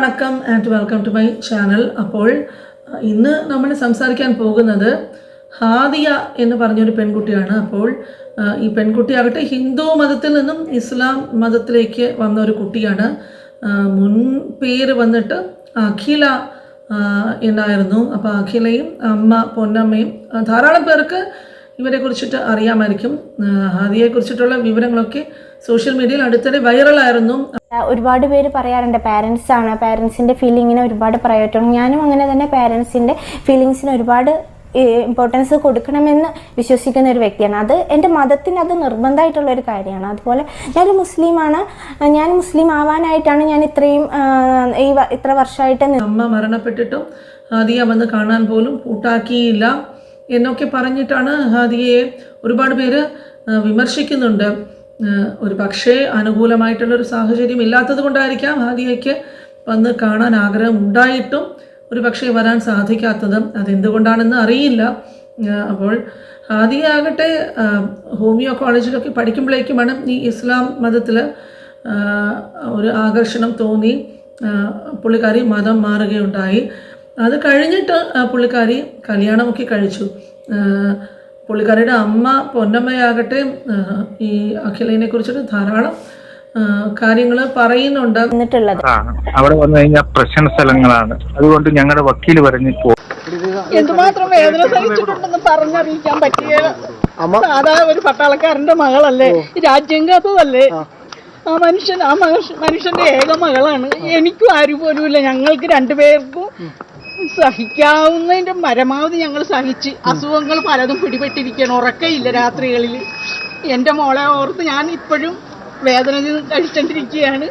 വണക്കം and welcome to my channel അപ്പോൾ ഇന്ന് നമ്മൾ സംസാരിക്കാൻ പോകുന്നത് ഹാദിയ എന്ന് പറഞ്ഞൊരു പെൺകുട്ടിയാണ്. അപ്പോൾ ഈ പെൺകുട്ടിയാകട്ടെ ഹിന്ദു മതത്തിൽ നിന്നും ഇസ്ലാം മതത്തിലേക്ക് വന്ന ഒരു കുട്ടിയാണ്. മുൻ പേര് വന്നിട്ട് അഖില എന്നായിരുന്നു. അപ്പോൾ അഖിലയും അമ്മ പൊന്നമ്മയും ധാരാളം പേർക്ക് ഇവരെ കുറിച്ചിട്ട് അറിയാമായിരിക്കും. ഹാദിയെ കുറിച്ചിട്ടുള്ള വിവരങ്ങളൊക്കെ സോഷ്യൽ മീഡിയയിൽ അടുത്തിടെ വൈറലായിരുന്നു. ഒരുപാട് പേര് പറയാറുണ്ട് പാരൻസ് ആണ്. പാരൻസിന്റെ ഫീലിങ്ങിനെ ഒരുപാട് പറയാറ്റുണ്ട് ഞാനും അങ്ങനെ തന്നെ പാരൻസിന്റെ ഫീലിങ്സിന് ഒരുപാട് ഇമ്പോർട്ടൻസ് കൊടുക്കണമെന്ന് വിശ്വസിക്കുന്ന ഒരു വ്യക്തിയാണ്. അത് എന്റെ മതത്തിന് അത് നിർബന്ധമായിട്ടുള്ള ഒരു കാര്യമാണ്. അതുപോലെ ഞാനൊരു മുസ്ലിമാണ് ഞാൻ മുസ്ലിം ആവാനായിട്ടാണ് ഞാൻ ഇത്രയും ഈ ഇത്ര വർഷമായിട്ട് അമ്മ മരണപ്പെട്ടിട്ടും ഹാദിയ വന്ന് കാണാൻ പോലും കൂട്ടാക്കിയില്ല എന്നൊക്കെ പറഞ്ഞിട്ടാണ് ഹാദിയയെ ഒരുപാട് പേര് വിമർശിക്കുന്നുണ്ട്. ഒരു പക്ഷേ അനുകൂലമായിട്ടുള്ളൊരു സാഹചര്യം ഇല്ലാത്തത് കൊണ്ടായിരിക്കാം ഹാദിയയ്ക്ക് വന്ന് കാണാൻ ആഗ്രഹം ഉണ്ടായിട്ടും ഒരു പക്ഷേ വരാൻ സാധിക്കാത്തത് അതെന്തുകൊണ്ടാണെന്ന് അറിയില്ല. അപ്പോൾ ഹാദിയ ആകട്ടെ ഹോമിയോ കോളേജിലൊക്കെ പഠിക്കുമ്പോഴേക്കുമാണ് ഈ ഇസ്ലാം മതത്തിൽ ഒരു ആകർഷണം തോന്നി. പുള്ളിക്കാരി മതം മാറുകയുണ്ടായി. അത് കഴിഞ്ഞിട്ട് പുള്ളിക്കാരി കല്യാണമൊക്കെ കഴിച്ചു. പുള്ളിക്കാരിയുടെ അമ്മ പൊന്നമ്മയാകട്ടെ ഈ അഖിലയെ കുറിച്ചിട്ട് ധാരാളം കാര്യങ്ങൾ പറയുന്നുണ്ട്. അവിടെ വന്നു കഴിഞ്ഞാൽ പ്രശ്ന സ്ഥലങ്ങളാണ്. അതുകൊണ്ട് ഞങ്ങളുടെ വക്കീൽ പറഞ്ഞു പോ എന്തുമാത്രം വേദന സഹിച്ചിട്ടുണ്ടെന്ന് പറഞ്ഞറിയിക്കാൻ പറ്റിയ സാധാ ഒരു പട്ടാളക്കാരന്റെ മകളല്ലേ? രാജ്യം കാത്തതല്ലേ? ആ. മനുഷ്യൻ ആ മനുഷ്യന്റെ ഏക മകളാണ്. എനിക്കും ആരും പോലും ഇല്ല ഞങ്ങൾക്ക് രണ്ടുപേർക്കും സഹിക്കാവുന്നതിന്റെ പരമാവധി ഞങ്ങൾ സഹിച്ച്. അസുഖങ്ങൾ പലതും പിടിപെട്ടിരിക്കണം ഉറക്കയില്ല രാത്രികളിൽ എന്റെ മോളെ ഓർത്ത് ഞാൻ ഇപ്പോഴും വേദന കഴിച്ചോണ്ടിരിക്കുകയാണ്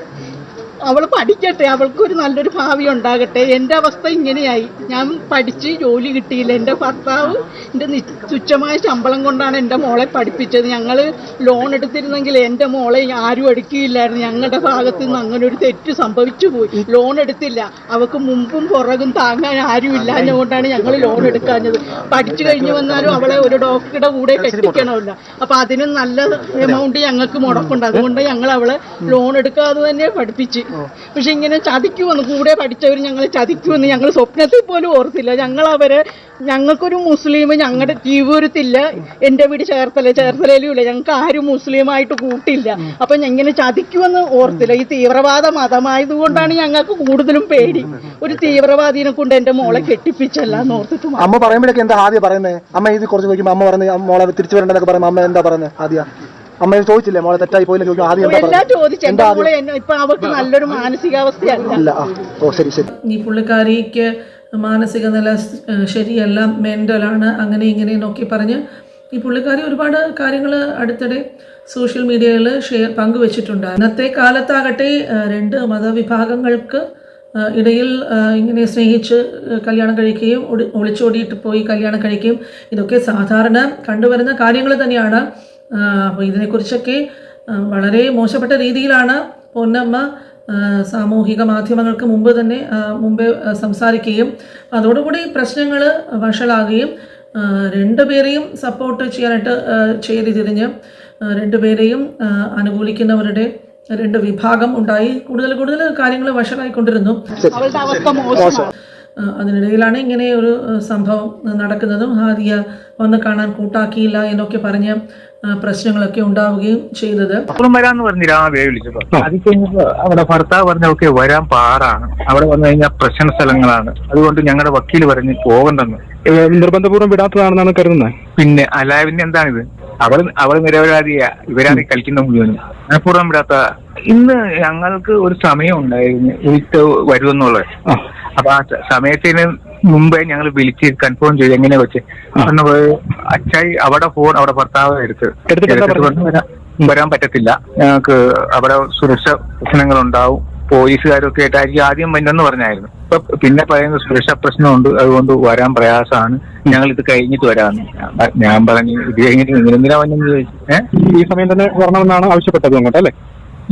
അവൾ പഠിക്കട്ടെ അവൾക്ക് ഒരു നല്ലൊരു ഭാവി ഉണ്ടാകട്ടെ. എന്റെ അവസ്ഥ ഇങ്ങനെയായി. ഞാൻ പഠിച്ച് ജോലി കിട്ടിയില്ല. എന്റെ ഭർത്താവ് എന്റെ തുച്ഛമായ ശമ്പളം കൊണ്ടാണ് എന്റെ മോളെ പഠിപ്പിച്ചത്. ഞങ്ങൾ ലോൺ എടുത്തിരുന്നെങ്കിൽ എന്റെ മോളെ ആരും എടുക്കുകയില്ലായിരുന്നു. ഞങ്ങളുടെ ഭാഗത്തു നിന്ന് അങ്ങനെ ഒരു തെറ്റ് സംഭവിച്ചു പോയി. ലോൺ എടുത്തില്ല. അവൾക്ക് മുമ്പും പുറകും താങ്ങാൻ ആരും ഇല്ലാഞ്ഞുകൊണ്ടാണ് ഞങ്ങൾ ലോൺ എടുക്കാഞ്ഞത്. പഠിച്ചു കഴിഞ്ഞ് വന്നാലും അവളെ ഒരു ഡോക്ടറുടെ കൂടെ കെട്ടിക്കണമല്ലോ. അപ്പം അതിന് നല്ല എമൗണ്ട് ഞങ്ങൾക്ക് മുടക്കുണ്ട്. അതുകൊണ്ട് ഞങ്ങൾ അവളെ ലോൺ എടുക്കാതെ തന്നെ പഠിപ്പിച്ച്. പക്ഷെ ഇങ്ങനെ ചതിക്കുമെന്ന് കൂടെ പഠിച്ചവർ ഞങ്ങൾ ചതിക്കുമെന്ന് ഞങ്ങൾ സ്വപ്നത്തിൽ പോലും ഓർത്തില്ല. ഞങ്ങൾ അവരെ ഞങ്ങൾക്കൊരു മുസ്ലിം ഞങ്ങളുടെ ജീവിതത്തില്ല എന്റെ വീട് ചേർത്തല ചേർത്തലയിലും ഇല്ല ഞങ്ങൾക്ക് ആരും മുസ്ലിമായിട്ട് കൂട്ടില്ല. അപ്പൊ ഇങ്ങനെ ചതിക്കുമെന്ന് ഓർത്തില്ല. ഈ തീവ്രവാദ മതമായതുകൊണ്ടാണ് ഞങ്ങൾക്ക് കൂടുതലും പേടി. ഒരു തീവ്രവാദിനെ കൊണ്ട് എന്റെ മോളെ കെട്ടിപ്പിച്ചല്ല എന്ന് ഓർത്തിട്ട് അമ്മ പറയുമ്പോഴൊക്കെ എന്താ ആദ്യം പറയുന്നത്? അമ്മ ഇത് കുറച്ച് ചോദിക്കുമ്പോൾ അമ്മ പറയുന്നത് മോളെ തിരിച്ചു വരണ്ടെന്നൊക്കെ പറയുമ്പോൾ അമ്മ എന്താ പറയുന്നത് ആദ്യം? അമ്മ ഇത് ചോദിച്ചില്ലേ മോളെ തെറ്റായി പോയില്ല ചോദിക്കും ആദ്യം എന്താ എല്ലാം പറയുന്നത് ചോദിച്ചു എന്റെ മോളെ എന്നെ ഇപ്പൊ അവർക്ക് നല്ലൊരു മാനസികാവസ്ഥയല്ല. ഇല്ല ആ. ഓ ശരി ശരി. ഈ പുള്ളിക്കാരിക്ക് മാനസിക നില ഏഹ്, ശരിയല്ല മെന്റലാണ് അങ്ങനെ ഇങ്ങനെ നോക്കി പറഞ്ഞ് ഈ പുള്ളിക്കാരി ഒരുപാട് കാര്യങ്ങൾ അടുത്തിടെ സോഷ്യൽ മീഡിയയിൽ ഷെയർ പങ്കുവച്ചിട്ടുണ്ട് ഇന്നത്തെ കാലത്താകട്ടെ ഏഹ്, രണ്ട് മതവിഭാഗങ്ങൾക്ക് ഏഹ്, ഇടയിൽ ഏഹ്, ഇങ്ങനെ സ്നേഹിച്ച് ഏഹ്, കല്യാണം കഴിക്കുകയും ഒളി- ഒളിച്ചോടിയിട്ട് പോയി കല്യാണം കഴിക്കുകയും ഇതൊക്കെ സാധാരണ കണ്ടുവരുന്ന കാര്യങ്ങൾ തന്നെയാണ്. അപ്പോൾ ഇതിനെക്കുറിച്ചൊക്കെ വളരെ മോശപ്പെട്ട രീതിയിലാണ് പൊന്നമ്മ സാമൂഹിക മാധ്യമങ്ങൾക്ക് മുമ്പ് തന്നെ മുമ്പേ സംസാരിക്കുകയും അതോടുകൂടി പ്രശ്നങ്ങൾ വഷളാകുകയും രണ്ടുപേരെയും സപ്പോർട്ട് ചെയ്യാനായിട്ട് ചേരി തിരിഞ്ഞ് രണ്ടുപേരെയും അനുകൂലിക്കുന്നവരുടെ രണ്ട് വിഭാഗം ഉണ്ടായി. കൂടുതൽ കൂടുതൽ കാര്യങ്ങൾ വഷളായിക്കൊണ്ടിരുന്നു. അവളുടെ അവസ്ഥ അതിനിടയിലാണ് ഇങ്ങനെ ഒരു സംഭവം നടക്കുന്നതും. ഹാദിയ വന്ന് കാണാൻ കൂട്ടാക്കിയില്ല എന്നൊക്കെ പറഞ്ഞ് പ്രശ്നങ്ങളൊക്കെ ഉണ്ടാവുകയും ചെയ്തത്. അപ്പുറം വരാന്ന് പറഞ്ഞില്ല. ആ വിളിച്ചപ്പോ. അത് കഴിഞ്ഞപ്പോ അവിടെ ഭർത്താവ് പറഞ്ഞ ഒക്കെ വരാൻ പാടാണ്. അവിടെ വന്നു കഴിഞ്ഞാൽ പ്രശ്ന സ്ഥലങ്ങളാണ്. അതുകൊണ്ട് ഞങ്ങളുടെ വക്കീൽ പറഞ്ഞ് പോകണ്ടെന്ന്. നിർബന്ധപൂർവം വിടാത്തതാണെന്നാണ് കരുതുന്നത്. പിന്നെ അല്ല പിന്നെ എന്താണിത്? അവൾ അവൾ നിരപരാധിയാ. ഇവരാണ് കളിക്കുന്ന മുഴുവനും. മനഃപൂർവം വിടാത്ത ഇന്ന് ഞങ്ങൾക്ക് ഒരു സമയം ഉണ്ടായിരുന്നു. വിട്ട് വരുമെന്നുള്ളത്. അപ്പൊ ആ സമയത്തിന് മുമ്പേ ഞങ്ങൾ വിളിച്ച് കൺഫേം ചെയ്തു എങ്ങനെയാ വെച്ച് അന്ന് പോയി അച്ചായി അവിടെ ഫോൺ അവിടെ ഭർത്താവ് എടുത്ത് വരാൻ- പറ്റത്തില്ല. ഞങ്ങൾക്ക് അവിടെ സുരക്ഷ പ്രശ്നങ്ങൾ ഉണ്ടാവും പോലീസുകാരൊക്കെ ആയിട്ടായിരിക്കും ആദ്യം വന്നെന്ന് പറഞ്ഞായിരുന്നു. ഇപ്പൊ പിന്നെ പറയുന്ന സുരക്ഷാ പ്രശ്നമുണ്ട്. അതുകൊണ്ട് വരാൻ പ്രയാസമാണ്. ഞങ്ങൾ ഇത് കഴിഞ്ഞിട്ട് വരാമെന്ന്. ഞാൻ പറഞ്ഞു ഇത് കഴിഞ്ഞിട്ട് നിങ്ങളെന്തിനാ വന്നെന്ന് ചോദിച്ചു? ഏഹ് ഈ സമയം തന്നെ വരണമെന്നാണ് ആവശ്യപ്പെട്ടത് അങ്ങോട്ട് അല്ലേ?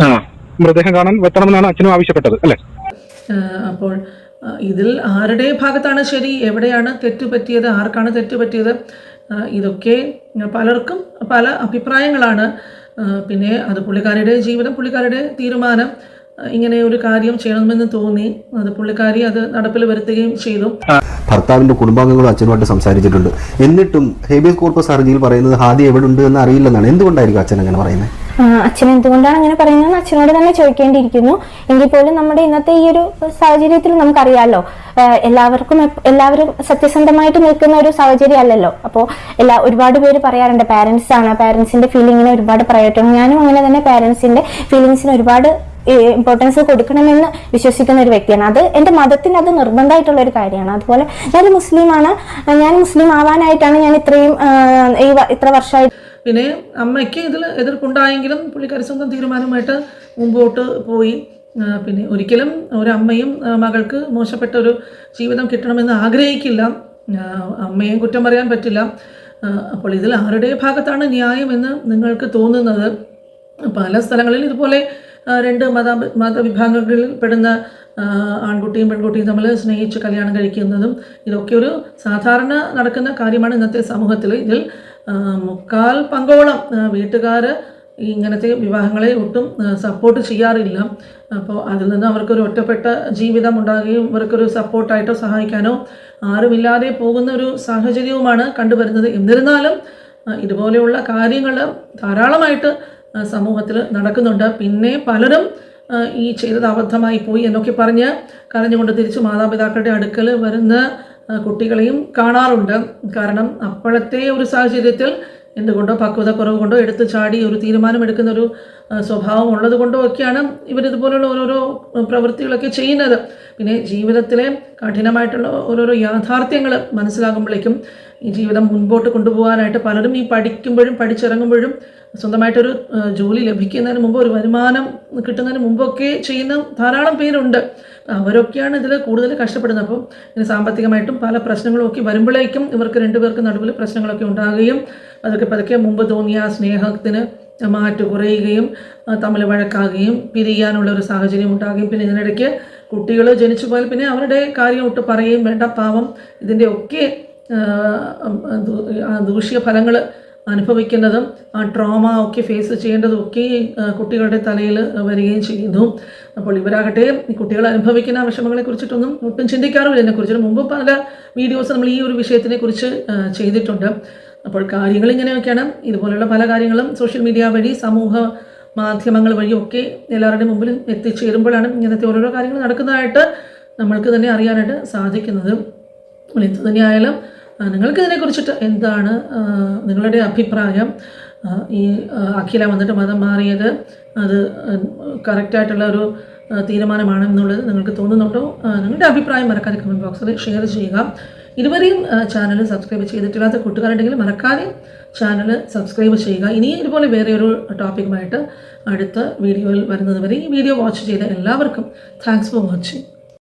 ആ. മൃതദേഹം കാണാൻ വെക്കണമെന്നാണ് അച്ഛനും ആവശ്യപ്പെട്ടത് അല്ലേ? അപ്പോൾ ഇതിൽ ആരുടെ ഭാഗത്താണ് ശരി? എവിടെയാണ് തെറ്റ് പറ്റിയത് ആർക്കാണ് തെറ്റ് പറ്റിയത് ഇതൊക്കെ പലർക്കും പല അഭിപ്രായങ്ങളാണ്. പിന്നെ അത് പുള്ളിക്കാരിയുടെ ജീവിതം പുള്ളിക്കാരുടെ തീരുമാനം ഇങ്ങനെ ഒരു കാര്യം ചെയ്യണമെന്ന് തോന്നി. അത് പുള്ളിക്കാരി അത് നടപ്പിൽ വരുത്തുകയും ചെയ്തു. ഭർത്താവിന്റെ കുടുംബാംഗങ്ങളും അച്ഛനുമായിട്ട് സംസാരിച്ചിട്ടുണ്ട്. എന്നിട്ടും ഹേബിയസ് കോർപ്പസ് ഹർജിയിൽ പറയുന്നത് ഹാദി എവിടെ ഉണ്ട് എന്ന് അറിയില്ലെന്നാണ്. എന്തുകൊണ്ടായിരിക്കും അച്ഛൻ അങ്ങനെ പറയുന്നത്? അച്ഛൻ എന്തുകൊണ്ടാണ് അങ്ങനെ പറയുന്നതെന്ന് അച്ഛനോട് തന്നെ ചോദിക്കേണ്ടിയിരിക്കുന്നു. എങ്കിൽ പോലും നമ്മുടെ ഇന്നത്തെ ഈ ഒരു സാഹചര്യത്തിൽ നമുക്കറിയാമല്ലോ എല്ലാവർക്കും എല്ലാവരും സത്യസന്ധമായിട്ട് നിൽക്കുന്ന ഒരു സാഹചര്യം അല്ലല്ലോ അപ്പോൾ എല്ലാ ഒരുപാട് പേര് പറയാറുണ്ട് പാരൻസ് ആണ് പാരൻസിന്റെ ഫീലിങ്ങിനെ ഒരുപാട് പറയട്ടെ. ഞാനും അങ്ങനെ തന്നെ പാരൻസിന്റെ ഫീലിങ്സിന് ഒരുപാട് ഇമ്പോർട്ടൻസ് കൊടുക്കണമെന്ന് വിശ്വസിക്കുന്ന ഒരു വ്യക്തിയാണ്. അത് എന്റെ മതത്തിന് അത് നിർബന്ധമായിട്ടുള്ള ഒരു കാര്യമാണ്. അതുപോലെ ഞാൻ മുസ്ലിമാണ്. ഞാൻ മുസ്ലിം ആവാനായിട്ടാണ് ഞാൻ ഇത്രയും ഈ ഇത്ര വർഷമായിട്ട് പിന്നെ അമ്മയ്ക്ക് ഇതിൽ എതിർപ്പുണ്ടായെങ്കിലും പുള്ളിക്കാരി സ്വന്തം തീരുമാനമായിട്ട് മുമ്പോട്ട് പോയി. പിന്നെ ഒരിക്കലും ഒരമ്മയും മകൾക്ക് മോശപ്പെട്ട ഒരു ജീവിതം കിട്ടണമെന്ന് ആഗ്രഹിക്കില്ല. അമ്മയും കുറ്റം പറയാൻ പറ്റില്ല. അപ്പോൾ ഇതിൽ ആരുടെ ഭാഗത്താണ് ന്യായമെന്ന് നിങ്ങൾക്ക് തോന്നുന്നത്? പല സ്ഥലങ്ങളിൽ ഇതുപോലെ രണ്ട് മത മതവിഭാഗങ്ങളിൽ പെടുന്ന ആൺകുട്ടിയും പെൺകുട്ടിയും തമ്മിൽ സ്നേഹിച്ച് കല്യാണം കഴിക്കുന്നതും ഇതൊക്കെ ഒരു സാധാരണ നടക്കുന്ന കാര്യമാണ് ഇന്നത്തെ സമൂഹത്തിൽ. ഇതിൽ മുക്കാൽ പങ്കോളം വീട്ടുകാർ ഇങ്ങനത്തെ വിവാഹങ്ങളെ ഒട്ടും സപ്പോർട്ട് ചെയ്യാറില്ല. അപ്പോൾ അതിൽ നിന്ന് അവർക്കൊരു ഒറ്റപ്പെട്ട ജീവിതം ഉണ്ടാകുകയും ഇവർക്കൊരു സപ്പോർട്ടായിട്ടോ സഹായിക്കാനോ ആരുമില്ലാതെ പോകുന്ന ഒരു സാഹചര്യവുമാണ് കണ്ടുവരുന്നത്. എന്നിരുന്നാലും ഇതുപോലെയുള്ള കാര്യങ്ങൾ ധാരാളമായിട്ട് സമൂഹത്തിൽ നടക്കുന്നുണ്ട്. പിന്നെ പലരും ഈ ചെയ്തത് അബദ്ധമായി പോയി എന്നൊക്കെ പറഞ്ഞ് കരഞ്ഞുകൊണ്ട് തിരിച്ച് മാതാപിതാക്കളുടെ അടുക്കൽ വരുന്ന കുട്ടികളെയും കാണാറുണ്ട്. കാരണം അപ്പോഴത്തെ ഒരു സാഹചര്യത്തിൽ എന്തുകൊണ്ടോ പക്വത കുറവ് കൊണ്ടോ എടുത്തു ചാടി ഒരു തീരുമാനമെടുക്കുന്ന ഒരു സ്വഭാവം ഉള്ളത് കൊണ്ടോ ഒക്കെയാണ് ഇവരിതുപോലുള്ള ഓരോരോ പ്രവൃത്തികളൊക്കെ ചെയ്യുന്നത്. പിന്നെ ജീവിതത്തിലെ കഠിനമായിട്ടുള്ള ഓരോരോ യാഥാർത്ഥ്യങ്ങൾ മനസ്സിലാകുമ്പോഴേക്കും ഈ ജീവിതം മുൻപോട്ട് കൊണ്ടുപോകാനായിട്ട് പലരും ഈ പഠിക്കുമ്പോഴും പഠിച്ചിറങ്ങുമ്പോഴും സ്വന്തമായിട്ടൊരു ജോലി ലഭിക്കുന്നതിന് മുമ്പ് ഒരു വരുമാനം കിട്ടുന്നതിന് മുമ്പൊക്കെ ചെയ്യുന്ന ധാരാളം പേരുണ്ട്. അവരൊക്കെയാണ് ഇതിൽ കൂടുതൽ കഷ്ടപ്പെടുന്നത്. അപ്പം ഇങ്ങനെ സാമ്പത്തികമായിട്ടും പല പ്രശ്നങ്ങളും ഒക്കെ വരുമ്പോഴേക്കും ഇവർക്ക് രണ്ടുപേർക്ക് നടുവിൽ പ്രശ്നങ്ങളൊക്കെ ഉണ്ടാകുകയും അതൊക്കെ പതുക്കെ മുമ്പ് തോന്നിയ സ്നേഹത്തിന് മാറ്റ് കുറയുകയും തമ്മിൽ വഴക്കാകുകയും പിരിയാനുള്ള ഒരു സാഹചര്യം ഉണ്ടാകുകയും പിന്നെ ഇതിനിടയ്ക്ക് കുട്ടികൾ ജനിച്ചു പോയാൽ പിന്നെ അവരുടെ കാര്യം ഒട്ട് പറയുകയും വേണ്ട. പാവം ദൂഷ്യ ദൂഷ്യഫലങ്ങൾ അനുഭവിക്കുന്നതും ആ ട്രോമ ഒക്കെ ഫേസ് ചെയ്യേണ്ടതും ഒക്കെ കുട്ടികളുടെ തലയിൽ വരികയും ചെയ്യുന്നു അപ്പോൾ ഇവരാകട്ടെ ഈ കുട്ടികൾ അനുഭവിക്കുന്ന വിഷമങ്ങളെ കുറിച്ചിട്ടൊന്നും ഒട്ടും ചിന്തിക്കാറുമില്ല. ഇതിനെക്കുറിച്ച് മുമ്പ് പല വീഡിയോസ് നമ്മൾ ഈ ഒരു വിഷയത്തിനെ കുറിച്ച് ചെയ്തിട്ടുണ്ട്. അപ്പോൾ കാര്യങ്ങൾ ഇങ്ങനെയൊക്കെയാണ്. ഇതുപോലെയുള്ള പല കാര്യങ്ങളും സോഷ്യൽ മീഡിയ വഴി സമൂഹ മാധ്യമങ്ങൾ വഴിയൊക്കെ എല്ലാവരുടെയും മുമ്പിൽ എത്തിച്ചേരുമ്പോഴാണ് ഇങ്ങനത്തെ ഓരോരോ കാര്യങ്ങൾ നടക്കുന്നതായിട്ട് നമ്മൾക്ക് തന്നെ അറിയാനായിട്ട് സാധിക്കുന്നത്. അപ്പോൾ എന്ത് തന്നെയായാലും നിങ്ങൾക്ക് ഇതിനെക്കുറിച്ചിട്ട് എന്താണ് നിങ്ങളുടെ അഭിപ്രായം? ഈ അഖില വന്നിട്ട് മതം മാറിയത് അത് കറക്റ്റായിട്ടുള്ള ഒരു തീരുമാനമാണെന്നുള്ളത് നിങ്ങൾക്ക് തോന്നുന്നുണ്ടോ? നിങ്ങളുടെ അഭിപ്രായം മറക്കാതെ കമന്റ് ബോക്സിൽ ഷെയർ ചെയ്യുക. ഇതുവരെയും ചാനൽ സബ്സ്ക്രൈബ് ചെയ്തിട്ടില്ലാത്ത കൂട്ടുകാരുണ്ടെങ്കിൽ മറക്കാതെ ചാനൽ സബ്സ്ക്രൈബ് ചെയ്യുക. ഇനി ഇതുപോലെ വേറെ ഒരു ടോപ്പിക്കുമായിട്ട് അടുത്ത വീഡിയോയിൽ വരുന്നതുവരെ ഈ വീഡിയോ വാച്ച് ചെയ്ത എല്ലാവർക്കും താങ്ക്സ് ഫോർ വാച്ചിങ്